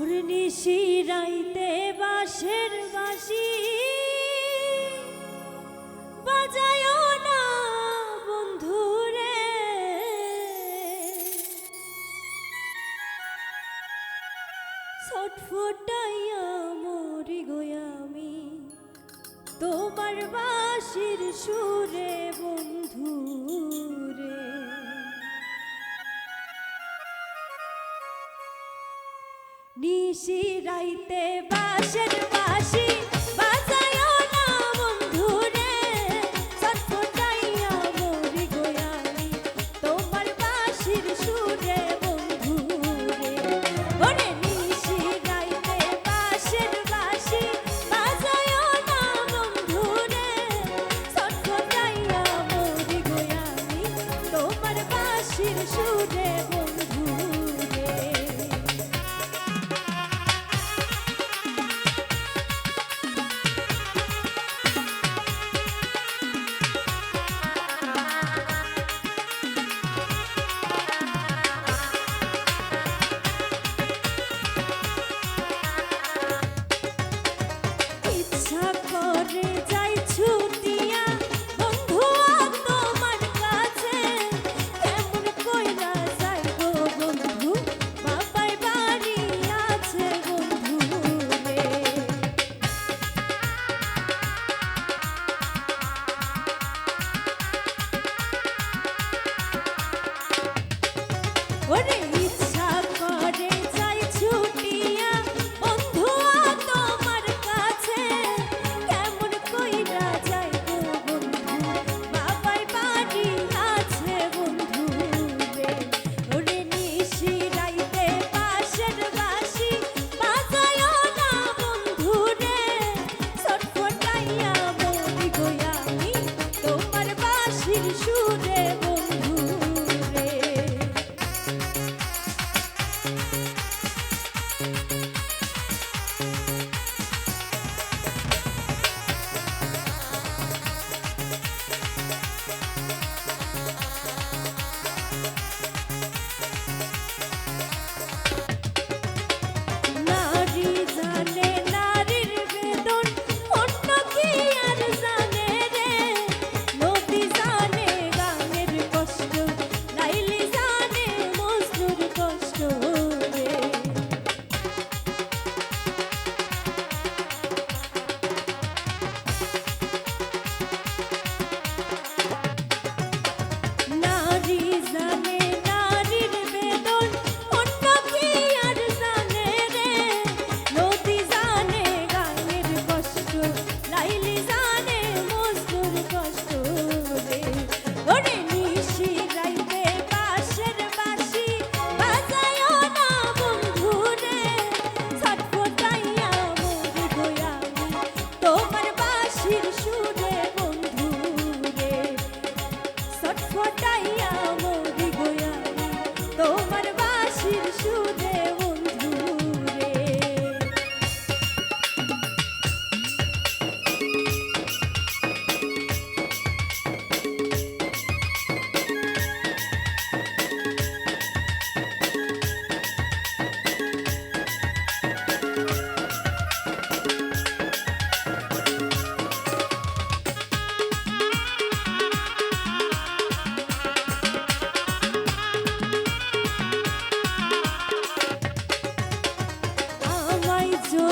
ওরে নিশি রাইতে বাঁশের বাঁশি। বাজায় না বন্ধু রে ছটফটাইয়া মরি গোয়ামি তোমার বাঁশির সুরে বন্ধু। নিশি রাইতে বাসের বাঁশি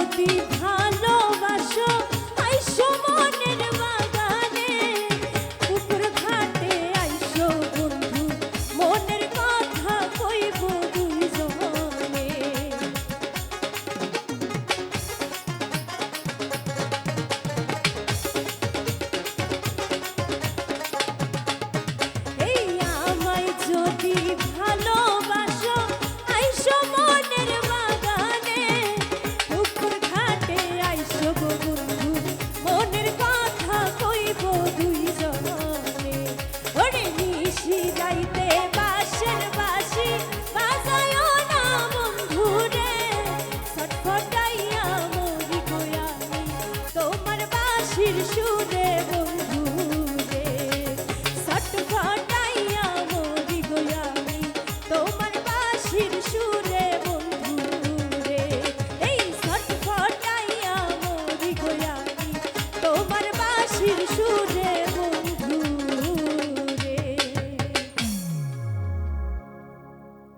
প্রতিভা